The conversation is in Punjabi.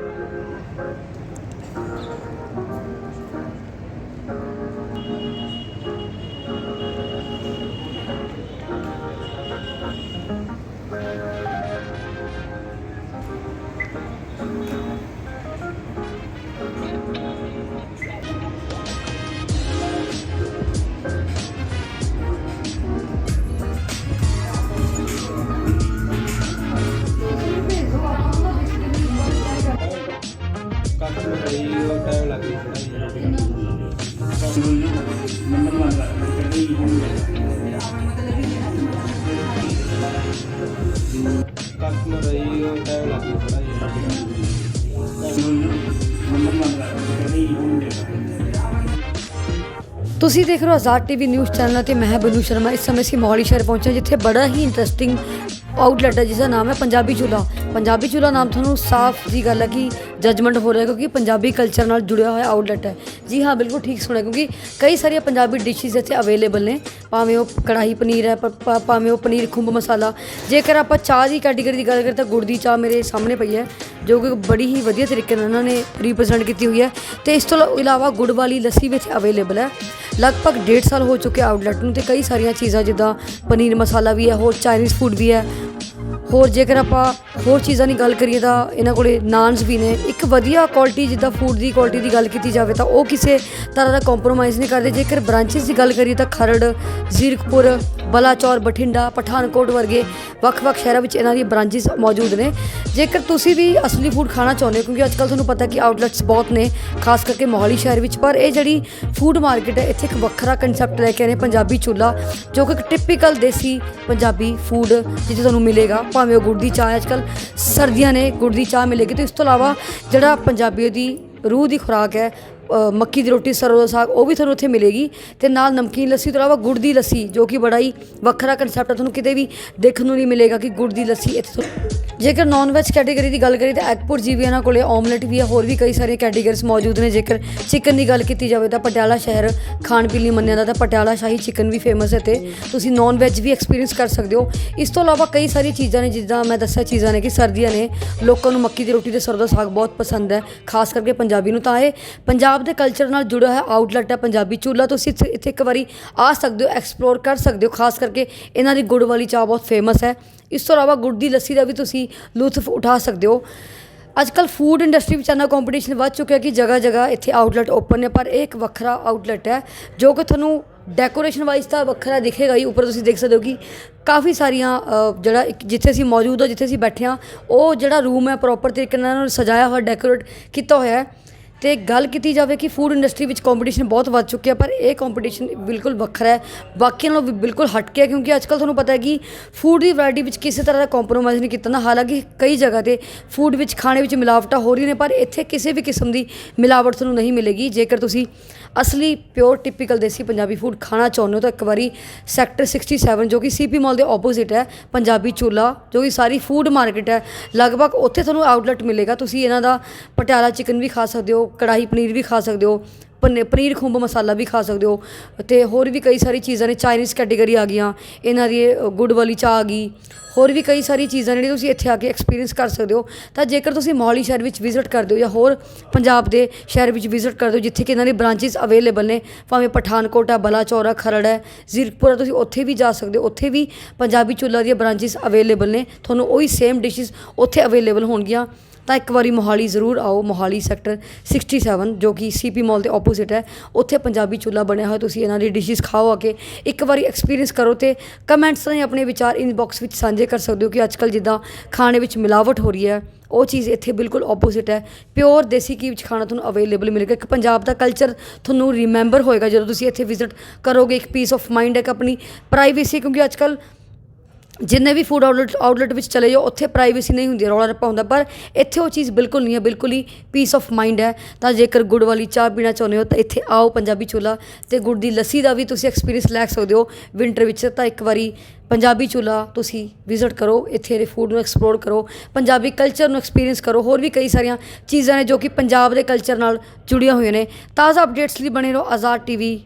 ਕੱਟ ਨੰਬਰ ਮੰਗਾ ਕਰੀ ਕੱਟ ਰਹੀ ਉਹ ਟਾਈਮ ਲੱਗ ਗਿਆ ਨੰਬਰ ਮੰਗਾ ਕਰੀ ਤੁਸੀਂ ਦੇਖ ਰਹੇ ਹੋ ਆਜ਼ਾਦ ਟੀਵੀ ਨਿਊਜ਼ ਚੈਨਲ ਤੇ ਮੈਂ ਬਨੂ ਸ਼ਰਮਾ। ਇਸ ਸਮੇਂ ਅਸੀਂ ਮੋਹਾਲੀ ਸ਼ਹਿਰ ਪਹੁੰਚੇ ਜਿੱਥੇ ਬੜਾ ਹੀ ਇੰਟਰਸਟਿੰਗ ਆਊਟਲੈਟ ਹੈ ਜਿਸ ਦਾ ਨਾਮ ਹੈ ਪੰਜਾਬੀ ਚੁਲਾ ਪੰਜਾਬੀ ਚੁਲਾ ਨਾਮ ਤੁਹਾਨੂੰ ਸਾਫ਼ ਜੀ ਗੱਲ ਹੈ ਕਿ ਜਜਮੈਂਟ ਹੋ ਰਿਹਾ ਕਿਉਂਕਿ ਪੰਜਾਬੀ ਕਲਚਰ ਨਾਲ ਜੁੜਿਆ ਹੋਇਆ ਆਊਟਲੈਟ ਹੈ। ਜੀ ਹਾਂ, ਬਿਲਕੁਲ ਠੀਕ ਸੁਣਿਆ ਕਿਉਂਕਿ ਕਈ ਸਾਰੀਆਂ ਪੰਜਾਬੀ ਡਿਸ਼ਿਸ ਇੱਥੇ ਅਵੇਲੇਬਲ ਨੇ। ਭਾਵੇਂ ਉਹ ਕੜਾਹੀ ਪਨੀਰ ਹੈ, ਪ- ਭਾਵੇਂ ਉਹ ਪਨੀਰ ਖੁੰਬ ਮਸਾਲਾ। ਜੇਕਰ ਆਪਾਂ ਚਾਹ ਦੀ ਕੈਟੇਗਰੀ ਦੀ ਗੱਲ ਕਰੀਏ ਤਾਂ ਗੁੜ ਦੀ ਚਾਹ ਮੇਰੇ ਸਾਹਮਣੇ ਪਈ ਹੈ, ਜੋ ਕਿ ਬੜੀ ਹੀ ਵਧੀਆ ਤਰੀਕੇ ਨਾਲ ਉਹਨਾਂ ਨੇ ਰਿਪਰੈਜ਼ੈਂਟ ਕੀਤੀ ਹੋਈ ਹੈ। ਤੇ ਇਸ ਤੋਂ ਇਲਾਵਾ ਗੁੜ ਵਾਲੀ ਲੱਸੀ ਵੀ ਇੱਥੇ ਅਵੇਲੇਬਲ ਹੈ। ਲਗਭਗ 1.5 ਸਾਲ ਹੋ ਚੁੱਕੇ ਆਊਟਲੈਟ ਨੂੰ ਤੇ ਕਈ ਸਾਰੀਆਂ ਚੀਜ਼ਾਂ ਜਿੱਦਾਂ ਪਨੀਰ ਮਸਾਲਾ ਵੀ ਹੈ, ਹੋਰ ਚਾਈਨੀਜ਼ ਫੂਡ ਵੀ ਹੈ। ਹੋਰ ਜੇਕਰ ਆਪਾਂ ਹੋਰ ਚੀਜ਼ਾਂ ਦੀ ਗੱਲ ਕਰੀਏ ਤਾਂ ਇਹਨਾਂ ਕੋਲੇ ਨਾਨਸ ਵੀ ਨੇ। ਇੱਕ ਵਧੀਆ ਕੁਆਲਿਟੀ ਜਿੱਦਾਂ ਫੂਡ ਦੀ ਕੁਆਲਿਟੀ ਦੀ ਗੱਲ ਕੀਤੀ ਜਾਵੇ ਤਾਂ ਉਹ ਕਿਸੇ ਤਰ੍ਹਾਂ ਦਾ ਕੰਪਰੋਮਾਈਜ਼ ਨਹੀਂ ਕਰਦੇ। ਜੇਕਰ ਬ੍ਰਾਂਚਸ ਦੀ ਗੱਲ ਕਰੀਏ ਤਾਂ ਖਰੜ, ਜ਼ੀਰਕਪੁਰ, ਬਲਾਚੌਰ, ਬਠਿੰਡਾ, ਪਠਾਨਕੋਟ ਵਰਗੇ ਵੱਖ-ਵੱਖ ਸ਼ਹਿਰਾਂ ਵਿੱਚ ਇਹਨਾਂ ਦੀ ਬ੍ਰਾਂਚਸ ਮੌਜੂਦ ਨੇ। ਜੇਕਰ ਤੁਸੀਂ ਵੀ ਅਸਲੀ ਫੂਡ ਖਾਣਾ ਚਾਹੁੰਦੇ ਹੋ, ਕਿਉਂਕਿ ਅੱਜਕੱਲ ਤੁਹਾਨੂੰ ਪਤਾ ਕਿ ਆਊਟਲੈਟਸ ਬਹੁਤ ਨੇ, ਖਾਸ ਕਰਕੇ ਮੋਹਾਲੀ ਸ਼ਹਿਰ ਵਿੱਚ, ਪਰ ਇਹ ਜਿਹੜੀ ਫੂਡ ਮਾਰਕੀਟ ਹੈ, ਇੱਥੇ ਇੱਕ ਵੱਖਰਾ ਕਨਸੈਪਟ ਲੈ ਕੇ ਆਏ ਨੇ ਪੰਜਾਬੀ ਚੁੱਲਾ, ਜੋ ਕਿ ਇੱਕ ਟਿਪੀਕਲ ਦੇਸੀ ਪੰਜਾਬੀ ਫੂਡ ਜਿੱਥੇ ਤੁਹਾਨੂੰ ਮਿਲੇਗਾ, ਭਾਵੇਂ ਉਹ ਗੁੜ ਦੀ ਚਾਹ ਅੱਜਕੱਲ ਸਰਦੀਆਂ ਨੇ ਗੁੜ ਦੀ ਚਾਹ ਮਿਲੇਗੀ ਤੇ ਇਸ ਤੋਂ ਇਲਾਵਾ ਜਿਹੜਾ ਪੰਜਾਬੀਆਂ ਦੀ ਰੂਹ ਦੀ ਖੁਰਾਕ ਹੈ ਮੱਕੀ ਦੀ ਰੋਟੀ ਸਰੋਂ ਦਾ ਸਾਗ, ਉਹ ਵੀ ਤੁਹਾਨੂੰ ਉੱਥੇ ਮਿਲੇਗੀ। ਤੇ ਨਾਲ ਨਮਕੀਨ ਲੱਸੀ ਤੋਂ ਇਲਾਵਾ ਗੁੜ ਦੀ ਲੱਸੀ, ਜੋ ਕਿ ਬੜਾ ਹੀ ਵੱਖਰਾ ਕਨਸੈਪਟ ਹੈ ਤੁਹਾਨੂੰ ਕਿਤੇ ਵੀ ਦੇਖਣ ਨੂੰ ਨਹੀਂ ਮਿਲੇਗਾ ਕਿ ਗੁੜ ਦੀ ਲੱਸੀ ਇੱਥੇ ਜੇਕਰ ਨਾਨ ਵੈਜ ਕੈਟੇਗਰੀ ਦੀ ਗੱਲ ਕਰੀਏ ਤਾਂ ਐਗਪੁਰ ਜੀ ਵੀ ਇਹਨਾਂ ਕੋਲੇ ਆਮਲੇਟ ਵੀ ਹੈ ਹੋਰ ਵੀ ਕਈ ਸਾਰੀਆਂ ਕੈਟੇਗਰੀਜ਼ ਮੌਜੂਦ ਨੇ। ਜੇਕਰ ਚਿਕਨ ਦੀ ਗੱਲ ਕੀਤੀ ਜਾਵੇ ਤਾਂ ਪਟਿਆਲਾ ਸ਼ਹਿਰ ਖਾਣ ਪੀਣ ਲਈ ਮੰਨਿਆ ਜਾਂਦਾ ਤਾਂ ਪਟਿਆਲਾ ਸ਼ਾਹੀ ਚਿਕਨ ਵੀ ਫੇਮਸ ਹੈ ਤੇ ਤੁਸੀਂ ਨਾਨ ਵੈਜ ਵੀ ਐਕਸਪੀਰੀਅੰਸ ਕਰ ਸਕਦੇ ਹੋ। ਇਸ ਤੋਂ ਇਲਾਵਾ ਕਈ ਸਾਰੀ ਚੀਜ਼ਾਂ ਨੇ, ਜਿੱਦਾਂ ਮੈਂ ਦੱਸਿਆ ਚੀਜ਼ਾਂ ਨੇ ਕਿ ਸਰਦੀਆਂ ਨੇ ਲੋਕਾਂ ਨੂੰ ਮੱਕੀ ਦੀ ਰੋਟੀ ਤੇ ਸਰੋਂ ਦਾ ਸਾਗ ਬਹੁਤ ਪਸੰਦ ਹੈ, ਖਾਸ ਕਰਕੇ ਪੰਜਾਬੀ ਨੂੰ ਤਾਂ ਇਹ ਪੰਜਾਬ ਦੇ ਕਲਚਰ ਨਾਲ ਜੁੜਿਆ ਹੋਇਆ ਆਊਟਲੈਟ ਹੈ ਪੰਜਾਬੀ ਚੂਲਾ ਤੁਸੀਂ ਇੱਥੇ ਇੱਥੇ ਇੱਕ ਵਾਰੀ ਆ ਸਕਦੇ ਹੋ ਐਕਸਪਲੋਰ ਕਰ ਸਕਦੇ ਹੋ, ਖਾਸ ਕਰਕੇ ਇਹਨਾਂ ਦੀ ਗੁੜ ਵਾਲੀ ਚਾਹ ਬਹੁਤ ਫੇਮਸ ਹੈ। ਇਸ ਤੋਂ ਇਲਾਵਾ ਗੁੜ ਦੀ ਲੱਸੀ ਦਾ ਵੀ ਤੁਸੀਂ ਲੁਤਫ ਉਠਾ ਸਕਦੇ ਹੋ। ਅੱਜ ਕੱਲ ਫੂਡ ਇੰਡਸਟਰੀ ਵਿੱਚ ਇੰਨਾ ਕੰਪੀਟੀਸ਼ਨ ਵੱਧ ਚੁੱਕਿਆ ਕਿ ਜਗ੍ਹਾ ਜਗ੍ਹਾ ਇੱਥੇ ਆਊਟਲੈਟ ਓਪਨ ਨੇ, ਪਰ ਇਹ ਇੱਕ ਵੱਖਰਾ ਆਊਟਲੈਟ ਹੈ, ਜੋ ਕਿ ਤੁਹਾਨੂੰ ਡੈਕੋਰੇਸ਼ਨ ਵਾਈਜ਼ ਤਾਂ ਵੱਖਰਾ ਦਿਖੇਗਾ ਹੀ। ਉੱਪਰ ਤੁਸੀਂ ਦੇਖ ਸਕਦੇ ਹੋ ਕਿ ਕਾਫੀ ਸਾਰੀਆਂ ਜਿਹੜਾ ਇੱਕ ਜਿੱਥੇ ਅਸੀਂ ਮੌਜੂਦ ਹਾਂ, ਜਿੱਥੇ ਅਸੀਂ ਬੈਠੇ ਹਾਂ, ਉਹ ਜਿਹੜਾ ਰੂਮ ਹੈ ਪ੍ਰੋਪਰ ਤਰੀਕੇ ਨਾਲ ਉਹਨੂੰ ਸਜਾਇਆ ਹੋਇਆ ਡੈਕੋਰੇਟ ਕੀਤਾ ਹੋਇਆ ਹੈ। ਤੇ ਗੱਲ ਕੀਤੀ ਜਾਵੇ ਕਿ ਫੂਡ ਇੰਡਸਟਰੀ ਵਿੱਚ ਕੰਪੀਟੀਸ਼ਨ ਬਹੁਤ ਵੱਧ ਚੁੱਕਿਆ ਪਰ ਇਹ ਕੰਪੀਟੀਸ਼ਨ ਬਿਲਕੁਲ ਵੱਖਰਾ ਹੈ। ਬਾਕੀਆਂ ਨਾਲੋਂ ਵੀ ਬਿਲਕੁਲ ਹਟ ਕੇ ਹੈ, ਕਿਉਂਕਿ ਅੱਜਕੱਲ ਤੁਹਾਨੂੰ ਪਤਾ ਹੈ ਕਿ ਫੂਡ ਦੀ ਵੈਰਾਈਟੀ ਵਿੱਚ ਕਿਸੇ ਤਰ੍ਹਾਂ ਦਾ ਕੰਪਰੋਮਾਈਜ਼ ਨਹੀਂ ਕੀਤਾ ਨਾ ਹਾਲਾਂਕਿ ਕਈ ਜਗ੍ਹਾ ਤੇ ਫੂਡ ਵਿੱਚ ਖਾਣੇ ਵਿੱਚ ਮਿਲਾਵਟਾਂ ਹੋ ਰਹੀਆਂ ਨੇ, ਪਰ ਇੱਥੇ ਕਿਸੇ ਵੀ ਕਿਸਮ ਦੀ ਮਿਲਾਵਟ ਤੁਹਾਨੂੰ ਨਹੀਂ ਮਿਲੇਗੀ। ਜੇਕਰ ਤੁਸੀਂ ਅਸਲੀ pure typical desi Punjabi food ਖਾਣਾ ਚਾਹੁੰਦੇ ਹੋ, ਤਾਂ ਇੱਕ ਵਾਰੀ ਸੈਕਟਰ 67 ਜੋ ਕਿ ਸੀਪੀ ਮਾਲ ਦੇ ਆਪੋਜ਼ਿਟ ਹੈ, ਪੰਜਾਬੀ ਚੂਲਾ ਜੋ ਕਿ ਸਾਰੀ ਫੂਡ ਮਾਰਕੀਟ ਹੈ, ਲਗਭਗ ਉੱਥੇ ਤੁਹਾਨੂੰ ਆਊਟਲੈਟ ਮਿਲੇਗਾ। ਤੁਸੀਂ ਇਹਨਾਂ ਦਾ ਪਟਿਆਲਾ ਚਿਕਨ ਵੀ ਖਾ ਸਕਦੇ ਹੋ ਕੜਾਹੀ ਪਨੀਰ ਵੀ ਖਾ ਸਕਦੇ ਹੋ, ਪਨੀ ਪਨੀਰ ਖੁੰਬ ਮਸਾਲਾ ਵੀ ਖਾ ਸਕਦੇ ਹੋ ਅਤੇ ਹੋਰ ਵੀ ਕਈ ਸਾਰੀ ਚੀਜ਼ਾਂ ਨੇ ਚਾਈਨੀਜ਼ ਕੈਟੇਗਰੀ ਆ ਗਈਆਂ, ਇਹਨਾਂ ਦੀ ਗੁੜ ਵਾਲੀ ਚਾਹ ਆ ਗਈ, ਹੋਰ ਵੀ ਕਈ ਸਾਰੀ ਚੀਜ਼ਾਂ ਜਿਹੜੀਆਂ ਤੁਸੀਂ ਇੱਥੇ ਆ ਕੇ ਐਕਸਪੀਰੀਅੰਸ ਕਰ ਸਕਦੇ ਹੋ। ਤਾਂ ਜੇਕਰ ਤੁਸੀਂ ਮੋਹਾਲੀ ਸ਼ਹਿਰ ਵਿੱਚ ਵਿਜ਼ਿਟ ਕਰਦੇ ਹੋ ਜਾਂ ਹੋਰ ਪੰਜਾਬ ਦੇ ਸ਼ਹਿਰ ਵਿੱਚ ਵਿਜ਼ਿਟ ਕਰਦੇ ਹੋ, ਜਿੱਥੇ ਕਿ ਇਹਨਾਂ ਦੇ ਬ੍ਰਾਂਚਸ ਅਵੇਲੇਬਲ ਨੇ, ਭਾਵੇਂ ਪਠਾਨਕੋਟ ਹੈ ਬਲਾਚੌਰ ਆ, ਖਰੜ ਹੈ ਜ਼ੀਰਕਪੁਰ ਤੁਸੀਂ ਉੱਥੇ ਵੀ ਜਾ ਸਕਦੇ ਹੋ, ਉੱਥੇ ਵੀ ਪੰਜਾਬੀ ਚੁੱਲ੍ਹਾ ਦੀਆਂ ਬ੍ਰਾਂਚਸ ਅਵੇਲੇਬਲ ਨੇ, ਤੁਹਾਨੂੰ ਉਹੀ ਸੇਮ ਡਿਸ਼ਿਸ ਉੱਥੇ ਅਵੇਲੇਬਲ ਹੋਣਗੀਆਂ। ਤਾਂ ਇੱਕ ਵਾਰੀ ਮੋਹਾਲੀ ਜ਼ਰੂਰ ਆਓ, ਮੋਹਾਲੀ ਸੈਕਟਰ 67 ਜੋ ਕਿ ਸੀਪੀ ਮਾਲ ਦੇ ਆਪੋਜ਼ਿਟ ਹੈ। ਉੱਥੇ ਪੰਜਾਬੀ ਚੁੱਲ੍ਹਾ ਬਣਿਆ ਹੋਇਆ, ਤੁਸੀਂ ਇਹਨਾਂ ਦੀ ਡਿਸ਼ਿਸ ਖਾਓ ਆ ਕੇ। ਇੱਕ ਵਾਰੀ ਐਕਸਪੀਰੀਅੰਸ ਕਰੋ ਤੇ ਕਮੈਂਟਸ ਰਾਹੀਂ ਆਪਣੇ ਵਿਚਾਰ ਇਨਬਾਕਸ ਵਿੱਚ ਸਾਂਝੇ ਕਰ ਸਕਦੇ ਹੋ ਕਿ ਅੱਜਕੱਲ ਜਿੱਦਾਂ ਖਾਣੇ ਵਿੱਚ ਮਿਲਾਵਟ ਹੋ ਰਹੀ ਹੈ। ਉਹ ਚੀਜ਼ ਇੱਥੇ ਬਿਲਕੁਲ ਆਪੋਜ਼ਿਟ ਹੈ। ਪਿਓਰ ਦੇਸੀ ਘੀ ਵਿੱਚ ਖਾਣਾ ਤੁਹਾਨੂੰ ਅਵੇਲੇਬਲ ਮਿਲੇਗਾ। ਇੱਕ ਪੰਜਾਬ ਦਾ ਕਲਚਰ ਤੁਹਾਨੂੰ ਰਿਮੈਂਬਰ ਹੋਏਗਾ ਜਦੋਂ ਤੁਸੀਂ ਇੱਥੇ ਵਿਜ਼ਿਟ ਕਰੋਗੇ। ਇੱਕ ਪੀਸ ਆਫ ਮਾਈਂਡ ਹੈ ਕਿ ਆਪਣੀ ਪ੍ਰਾਈਵੇਸੀ ਕਿਉਂਕਿ ਅੱਜਕੱਲ ਜਿੰਨੇ ਵੀ ਫੂਡ ਆਊਟਲੈਟ ਆਊਟਲੈਟ ਵਿੱਚ ਚਲੇ ਜਾਓ, ਉੱਥੇ ਪ੍ਰਾਈਵੇਸੀ ਨਹੀਂ ਹੁੰਦੀ, ਰੌਲਾ ਰੱਪਾ ਹੁੰਦਾ, ਪਰ ਇੱਥੇ ਉਹ ਚੀਜ਼ ਬਿਲਕੁਲ ਨਹੀਂ ਹੈ, ਬਿਲਕੁਲ ਹੀ ਪੀਸ ਆਫ ਮਾਈਂਡ ਹੈ। ਤਾਂ ਜੇਕਰ ਗੁੜ ਵਾਲੀ ਚਾਹ ਪੀਣਾ ਚਾਹੁੰਦੇ ਹੋ, ਤਾਂ ਇੱਥੇ ਆਓ ਪੰਜਾਬੀ ਚੁੱਲਾ ਤੇ ਗੁੜ ਦੀ ਲੱਸੀ ਦਾ ਵੀ ਤੁਸੀਂ ਐਕਸਪੀਰੀਅੰਸ ਲੈ ਸਕਦੇ ਹੋ ਵਿੰਟਰ ਵਿੱਚ। ਤਾਂ ਇੱਕ ਵਾਰੀ ਪੰਜਾਬੀ ਚੁੱਲਾ ਤੁਸੀਂ ਵਿਜ਼ਿਟ ਕਰੋ, ਇੱਥੇ ਦੇ ਫੂਡ ਨੂੰ ਐਕਸਪਲੋਰ ਕਰੋ, ਪੰਜਾਬੀ ਕਲਚਰ ਨੂੰ ਐਕਸਪੀਰੀਅੰਸ ਕਰੋ। ਹੋਰ ਵੀ ਕਈ ਸਾਰੀਆਂ ਚੀਜ਼ਾਂ ਨੇ ਜੋ ਕਿ ਪੰਜਾਬ ਦੇ ਕਲਚਰ ਨਾਲ ਜੁੜੀਆਂ ਹੋਈਆਂ ਨੇ। ਤਾਜ਼ਾ ਅਪਡੇਟਸ ਲਈ ਬਣੇ ਰਹੋ ਆਜ਼ਾਦ ਟੀਵੀ